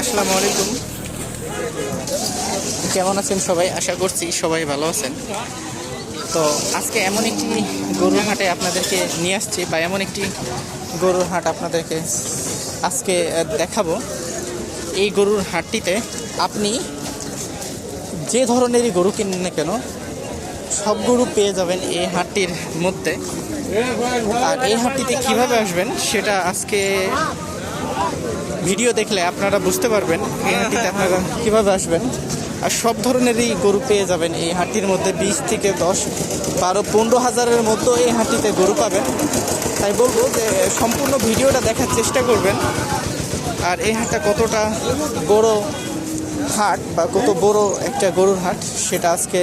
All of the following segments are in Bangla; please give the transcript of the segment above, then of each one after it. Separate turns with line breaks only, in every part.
আসসালামু আলাইকুম। কেমন আছেন সবাই? আশা করছি সবাই ভালো আছেন। তো আজকে এমন একটি গরুর হাটে আপনাদেরকে নিয়ে আসছি বা এমন একটি গরুর হাট আপনাদেরকে আজকে দেখাবো। এই গরুর হাটটিতে আপনি যে ধরনেরই গরু কিনেন না কেন, সব গরু পেয়ে যাবেন এই হাটটির মধ্যে। আর এই হাটটিতে কীভাবে আসবেন সেটা আজকে ভিডিও দেখলে আপনারা বুঝতে পারবেন এই হাটটিতে আপনারা কীভাবে আসবেন। আর সব ধরনেরই গরু পেয়ে যাবেন এই হাটটির মধ্যে বিশ থেকে দশ, বারো, পনেরো হাজারের মধ্যে এই হাটটিতে গরু পাবেন। তাই বলব যে সম্পূর্ণ ভিডিওটা দেখার চেষ্টা করবেন। আর এই হাটটা কতটা বড় হাট বা কত বড় একটা গরুর হাট, সেটা আজকে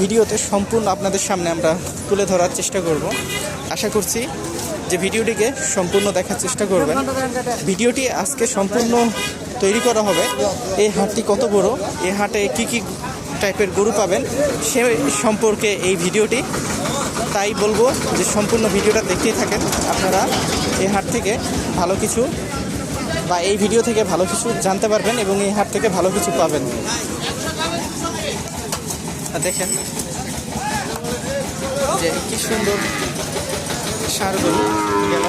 ভিডিওতে সম্পূর্ণ আপনাদের সামনে আমরা তুলে ধরার চেষ্টা করব। আশা করছি যে ভিডিওটিকে সম্পূর্ণ দেখার চেষ্টা করবেন। ভিডিওটি আজকে সম্পূর্ণ তৈরি করা হবে। এই হাটটি কত বড়? এই হাটে কি কি টাইপের গরু পাবেন? সে সম্পর্কে এই ভিডিওটি। তাই বলব যে সম্পূর্ণ ভিডিওটা দেখতেই থাকেন। আপনারা এই হাট থেকে ভালো কিছু বা এই ভিডিও থেকে ভালো কিছু জানতে পারবেন এবং এই হাট থেকে ভালো কিছু পাবেন। দেখেন যে কি সুন্দর সার গরু গেল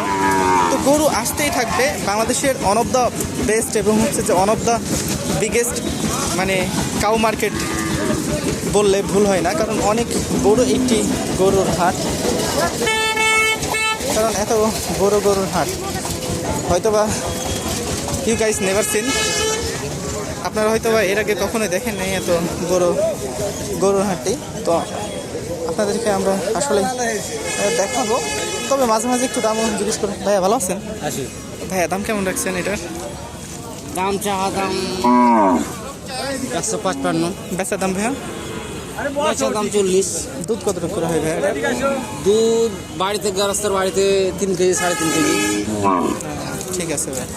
তো গরু আসতেই থাকবে। বাংলাদেশের অন অফ দ্য বেস্ট এবং হচ্ছে যে অন অফ দ্য বিগেস্ট মানে কাউ মার্কেট বললে ভুল হয় না, কারণ অনেক বড় একটি গরুর হাট। কারণ এত বড় গরুর হাট। হয়তোবা ইউ গাইস নেভার সিন আপনারা হয়তো বা এর আগে কখনোই দেখেন নাই এত বড় গরুর হাটটি। তো আপনাদেরকে আমরা আসলে দেখাবো। তবে মাঝে মাঝে একটু দামও জিজ্ঞেস করুন। ভাইয়া ভালো আছেন? ভাইয়া দাম কেমন রাখছেন এটার
দাম চাহা দাম একশো পাঁচপান্ন।
বেচার দাম ভাইয়া?
দাম চল্লিশ।
দুধ কতটুকু করে হয় ভাইয়া
দুধ বাড়িতে বাড়িতে তিন কেজি সাড়ে তিন কেজি।
ঠিক আছে ভাই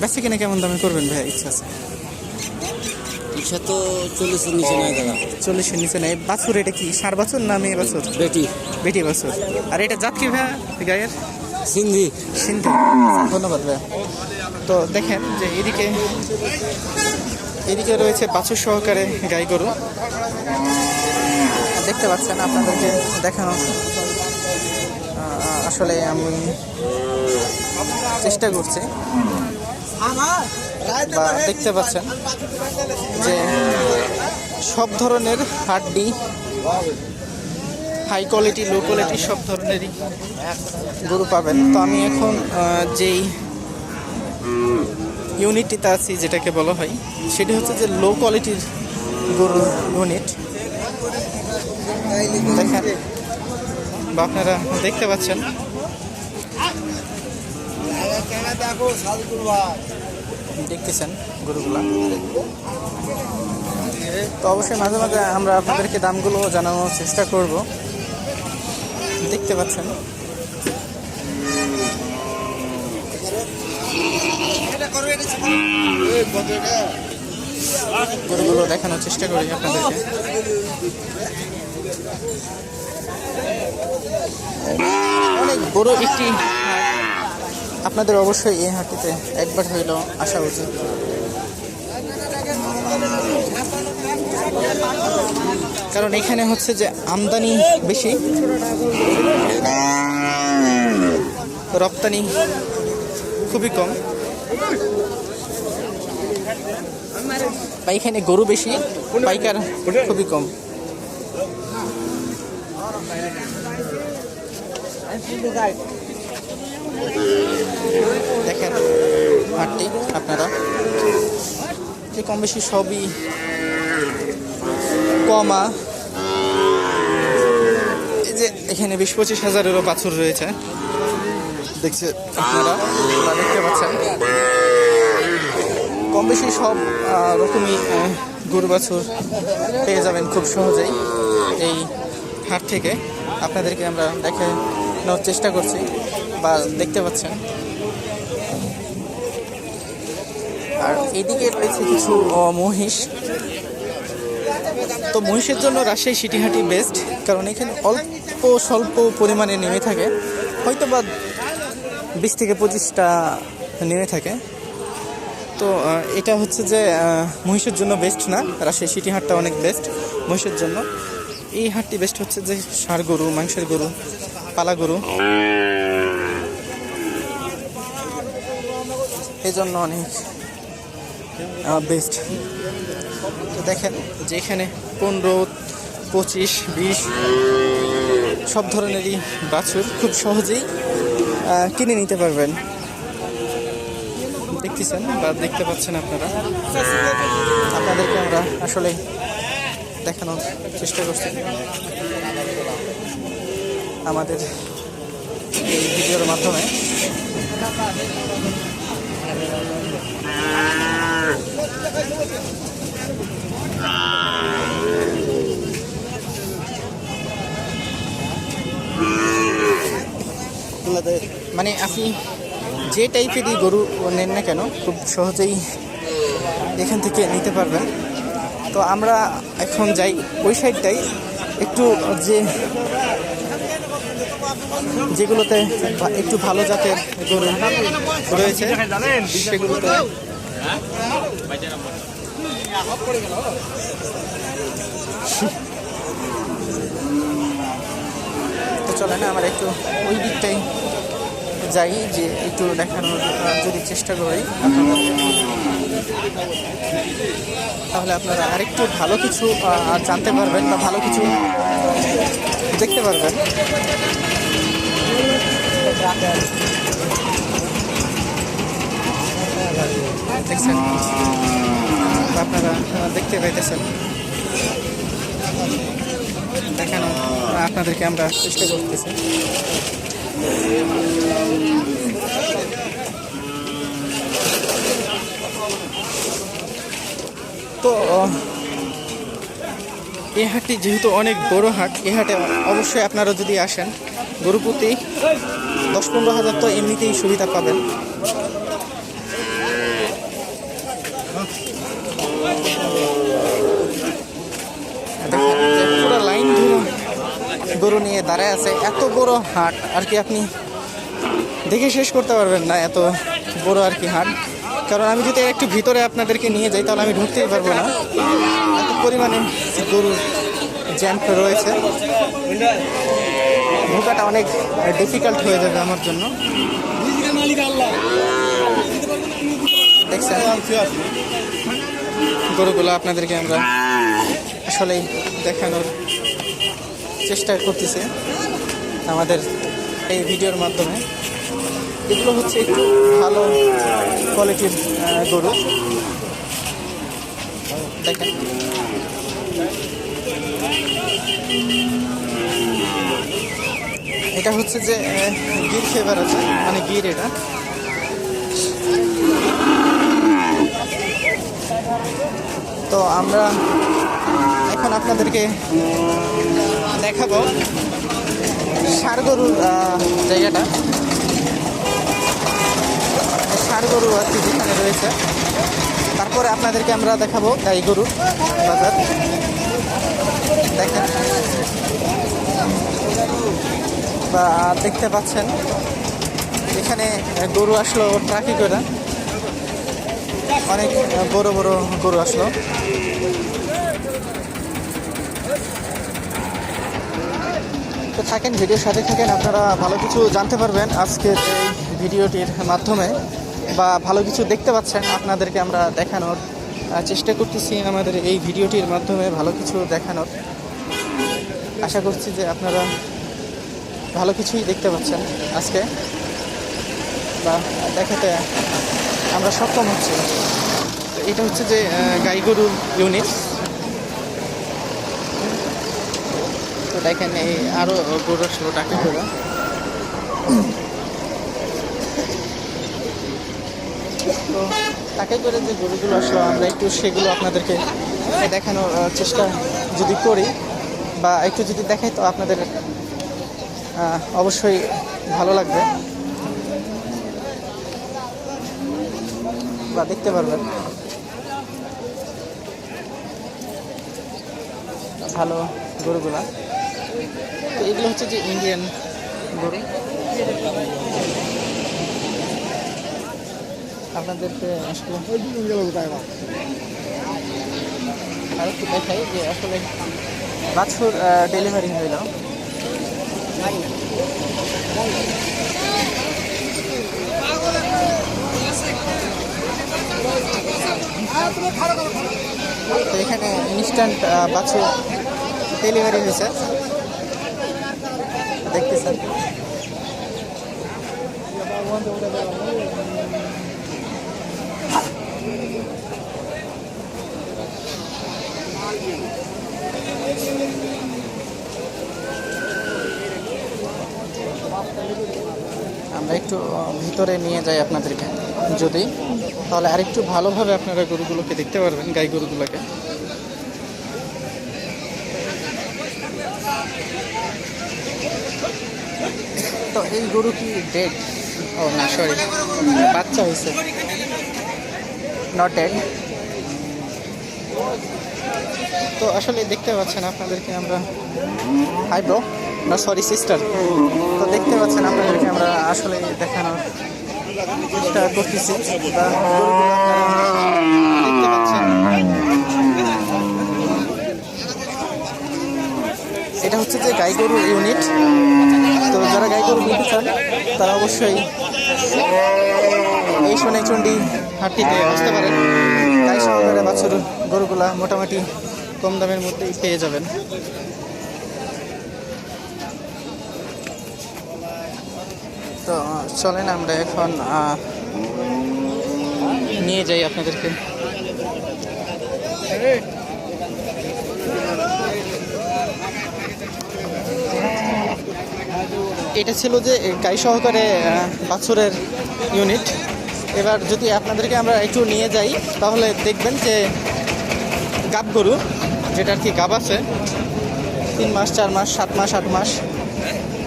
বেচা কিনে কেমন দামে করবেন ভাইয়া? ইচ্ছা আছে।
ইচ্ছা তো চল্লিশের নিচে নাই দাদা।
চল্লিশের নিচে নেই। বাছুর এটা কি সার বাছুর না মেয়ে বাছুর?
বেটি।
বেটি বাছুর। আর এটা জাত কি ভাইয়া? গায়ের
সিন্ধি।
সিন্ধু। ধন্যবাদ ভাইয়া। তো দেখেন যে এদিকে এদিকে রয়েছে বাছুর সহকারে গাই গরু। দেখতে পাচ্ছেন আপনাদেরকে দেখানো। আসলে আমি চেষ্টা করছি। বা দেখতে পাচ্ছেন যে সব ধরনের হাড্ডি হাই কোয়ালিটি লো কোয়ালিটি সব ধরনেরই গরু পাবেন। তো আমি এখন যেই ইউনিটটিতে আছি, যেটাকে বলা হয়, সেটি হচ্ছে যে লো কোয়ালিটির গরুর ইউনিট দেখেন, বা আপনারা দেখতে পাচ্ছেন দেখতেছেন গরুগুলা। তো অবশ্যই মাঝে মাঝে আমরা আপনাদেরকে দামগুলো জানানোর চেষ্টা করব। দেখতে পাচ্ছেন। গরুগুলো দেখানোর চেষ্টা করি আপনাদেরকে। অনেক বড় একটি আপনাদের অবশ্যই এই হাটটিতে একবার হইল আসা উচিত কারণ এখানে হচ্ছে যে আমদানি বেশি, রপ্তানি খুবই কম। এখানে গরু বেশি, পাইকার খুবই কম। দেখেন হাটটি আপনারা। যে কম বেশি সবই কমা। এই যে এখানে বিশ পঁচিশ হাজারেরও বাছুর রয়েছে। দেখছে আপনারা দেখতে পাচ্ছেন। কম বেশি সব রকমই গরু বাছুর পেয়ে যাবেন খুব সহজেই এই হাট থেকে। আপনাদেরকে আমরা দেখানোর চেষ্টা করছি। বা দেখতে পাচ্ছেন। আর এদিকে রয়েছে কিছু মহিষ। তো মহিষের জন্য রাজশাহী সিটিহাটি বেস্ট কারণ এখানে অল্প স্বল্প পরিমাণে নেমে থাকে। হয়তো বা বিশ থেকে পঁচিশটা নেমে থাকে। তো এটা হচ্ছে যে মহিষের জন্য বেস্ট না, রাজশাহী সিটি হাটটা অনেক বেস্ট মহিষের জন্য। এই হাটটি বেস্ট হচ্ছে যে ষাঁড় গরু, মাংসের গরু, পালা গরু। এই জন্য অনেক বেস্ট তো দেখেন যে এখানে পনেরো, পঁচিশ, বিশ, সব ধরনেরই বাছুর খুব সহজেই কিনে নিতে পারবেন। দেখতেছেন বা দেখতে পাচ্ছেন আপনারা। আপনাদেরকে আমরা আসলে দেখানোর চেষ্টা করছি। আমাদের এই ভিডিওর মাধ্যমে। মানে আপনি যে টাইপেরই গরু নেন না কেন, খুব সহজেই এখান থেকে নিতে পারবেন। তো আমরা এখন যাই ওই সাইডটাই একটু যে যেগুলোতে একটু ভালো জাতের গরু রয়েছে, সেগুলোতে চলে না, আমরা একটু ওই দিকটাই যাই, যে একটু দেখানোর যদি চেষ্টা করি তাহলে আপনারা আরেকটু ভালো কিছু জানতে পারবেন বা ভালো কিছু দেখতে পারবেন। আপনারা দেখতে পাইতেছেন। দেখানো আপনাদেরকে আমরা চেষ্টা করতেছি। তো এই হাটটি যেহেতু অনেক বড় হাট এই হাটে অবশ্যই আপনারা যদি আসেন গরু প্রতি দশ পনেরো হাজার তো এমনিতেই সুবিধা পাবেন। পুরো লাইন গরু নিয়ে দাঁড়ায় আছে। এত বড় হাট, আর কি আপনি দেখে শেষ করতে পারবেন না এত বড় আর কি হাট। কারণ আমি যদি একটু ভিতরে আপনাদেরকে নিয়ে যাই, তাহলে আমি ঢুকতেই পারব না। এত পরিমাণে গরু জ্যাম্প রয়েছে। ঢোকাটা অনেক ডিফিকাল্ট হয়ে যাবে আমার জন্য। গরুগুলো আপনাদেরকে আমরা আসলেই দেখানোর চেষ্টা করতেছি। আমাদের এই ভিডিওর মাধ্যমে। এগুলো হচ্ছে একটু ভালো কোয়ালিটির গরু। দেখেন। এটা হচ্ছে যে গির ফেভার আছে মানে গির এটা। তো আমরা এখন আপনাদেরকে দেখাবো গরুর জায়গাটা। গরু আর কি যেখানে রয়েছে। তারপরে আপনাদেরকে আমরা দেখাবো গাই গরু বাজার। দেখেন। বা দেখতে পাচ্ছেন। এখানে গরু আসলো ট্রাফিক করে অনেক বড় বড় গরু আসলো। তো থাকেন, ভিডিওর সাথে থাকেন, আপনারা ভালো কিছু জানতে পারবেন আজকের এই ভিডিওটির মাধ্যমে বা ভালো কিছু দেখতে পাচ্ছেন, আপনাদেরকে আমরা দেখানোর চেষ্টা করতেছি আমাদের এই ভিডিওটির মাধ্যমে ভালো কিছু দেখানোর। আশা করছি যে আপনারা ভালো কিছুই দেখতে পাচ্ছেন আজকে। বা দেখাতে আমরা সক্ষম হচ্ছি। তো এটা হচ্ছে যে গাই গরুর ইউনিট। তো দেখেন এই আরও গরু আসলো টাকা করে। তো টাকা করে যে গরুগুলো আসলো, আমরা একটু সেগুলো আপনাদেরকে দেখানোর চেষ্টা যদি করি, বা একটু যদি দেখাই তো আপনাদের অবশ্যই ভালো লাগবে। বা দেখতে পারবেন। ভালো গরুগুলা। তো এগুলো হচ্ছে যে ইন্ডিয়ান গরু। আপনাদেরকে আসলে আর একটু দেখাই যে আসলে বাছুর ডেলিভারি হইল। তো এখানে ইনস্ট্যান্ট বাছুর ডেলিভারি হয়েছে। দেখতেছেন। আমরা একটু ভিতরে নিয়ে যাই আপনাদেরকে, যদি। তাহলে আরেকটু ভালোভাবে আপনারা গরুগুলোকে দেখতে পারবেন, গাই গরুগুলোকে। তো এই গরু কি ডেড ও, না সরি বাচ্চা হয়েছে। নট ডেড তো আসলে দেখতে পাচ্ছেন আপনাদেরকে আমরা। হাই ব্রো না সরি সিস্টার তো দেখতে পাচ্ছেন আপনাদেরকে আমরা আসলে দেখানোর চেষ্টা করতেছি। এটা হচ্ছে যে গাই গরু ইউনিট। তো যারা গাই গরু নিতে চান, তারা অবশ্যই এই সোনাইচন্ডী হাটটিতে আসতে পারেন। গাই সহকারে বাছুর গরুগুলা মোটামুটি কম দামের মধ্যেই পেয়ে যাবেন। তো, চলেন আমরা এখন নিয়ে যাই আপনাদেরকে। এটা ছিল যে গাই সহকারে বাছুরের ইউনিট এবার যদি আপনাদেরকে আমরা একটু নিয়ে যাই, তাহলে দেখবেন যে গাব গরু যেটা আর কি গাব আছে, তিন মাস, চার মাস, সাত মাস, আট মাস।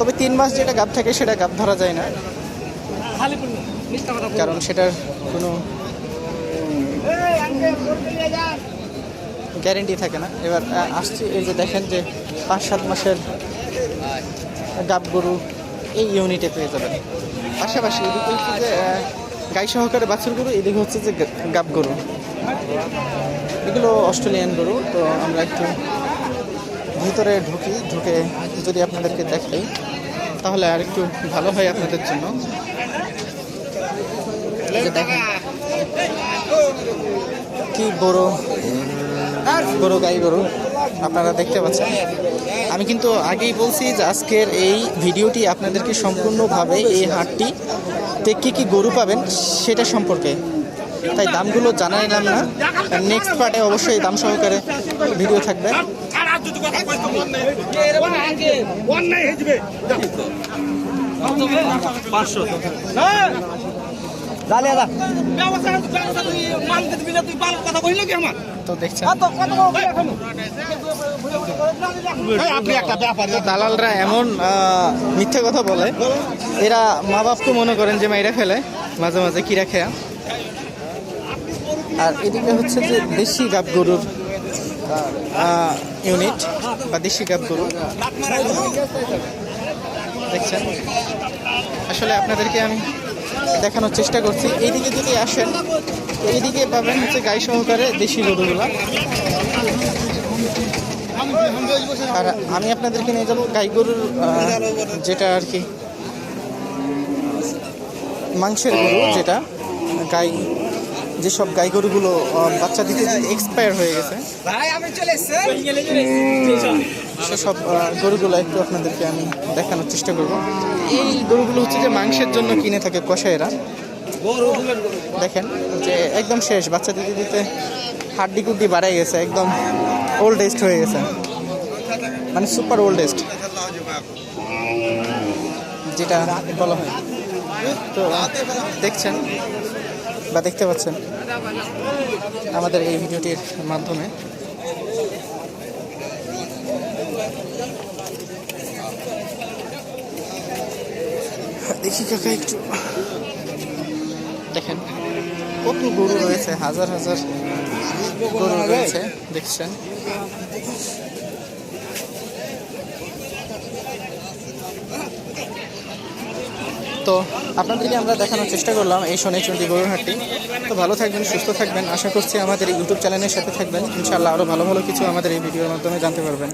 তবে তিন মাস যেটা গাব থাকে সেটা গাব ধরা যায় না। কারণ সেটার কোনো গ্যারেন্টি থাকে না। এবার আসছে এই যে দেখেন যে পাঁচ সাত মাসের গাব গরু এই ইউনিটে পেয়ে যাবেন। পাশাপাশি এদিকে হচ্ছে যে গাই সহকারে বাছুর গরু, এদিকে হচ্ছে যে গাব গরু। এগুলো অস্ট্রেলিয়ান গরু, তো আমরা একটু ভিতরে ঢুকি, ঢুকে যদি আপনাদেরকে দেখাই। তাহলে আর একটু ভালো হয় আপনাদের জন্য। কি বড় গরু, গাই গরু, আপনারা দেখতে পাচ্ছেন। আমি কিন্তু আগেই বলছি যে আজকের এই ভিডিওটি আপনাদেরকে সম্পূর্ণভাবে এই হাটটি কী কী গরু পাবেন সেটা সম্পর্কে। তাই দামগুলো জানাইলাম না। নেক্সট পার্টে অবশ্যই দাম সহকারে ভিডিও থাকবে।
যদি কথা কইতো অন্যায় যাবে। পাঁচশো। ব্যবসা ব্যবসা তুই মান দিবি না তুই ভালো কথা কইলো কি আমার?
তো দেখছেন।
আপনি একটা ব্যাপার
দালালরা এমন মিথ্যে কথা বলে এরা মা বাপকে মনে করেন যে মাইরা ফেলে মাঝে মাঝে কিরা খেয়া। আর এদিকে হচ্ছে যে দেশি গাব গরুর ইউনিট বা দেশি গাব গরু। দেখছেন? আসলে আপনাদেরকে আমি দেখানোর চেষ্টা করছি। এইদিকে যদি আসেন, এইদিকে পাবেন হচ্ছে গাই সহকারে দেশি গরুগুলা। আর আমি আপনাদেরকে নিয়ে যাব গাই গরুর যেটা আর কি, মাংসের গরু যেটা, গাই যেসব গাই গরুগুলো বাচ্চা দিতে এক্সপায়ার হয়ে গেছে। সেসব গরুগুলো একটু আপনাদেরকে আমি দেখানোর চেষ্টা করব। এই গরুগুলো হচ্ছে যে মাংসের জন্য কিনে থাকে কষায়েরা দেখেন যে একদম শেষ বাচ্চা দিতে দিতে হাড্ডি কুড্ডি বাড়াই গেছে একদম ওল্ড এস্ট হয়ে গেছে। মানে সুপার ওল্ড এস্ট যেটা বলা হয়। তো দেখছেন? বা দেখতে পাচ্ছেন আমাদের এই ভিডিওটির মাধ্যমে। দেখি কাকা একটু। দেখেন, কত গরু রয়েছে, হাজার হাজার গরু রয়েছে, দেখছেন। তো আপনাদেরকে আমরা দেখানোর চেষ্টা করলাম এই শনিচন্ডী গরুর হাটটি। তো ভালো থাকবেন, সুস্থ থাকবেন। আশা করছি আমাদের ইউটিউব চ্যানেলের সাথে থাকবেন। ইনশাআল্লাহ আরও ভালো ভালো কিছু আমাদের এই ভিডিওর মাধ্যমে জানতে পারবেন।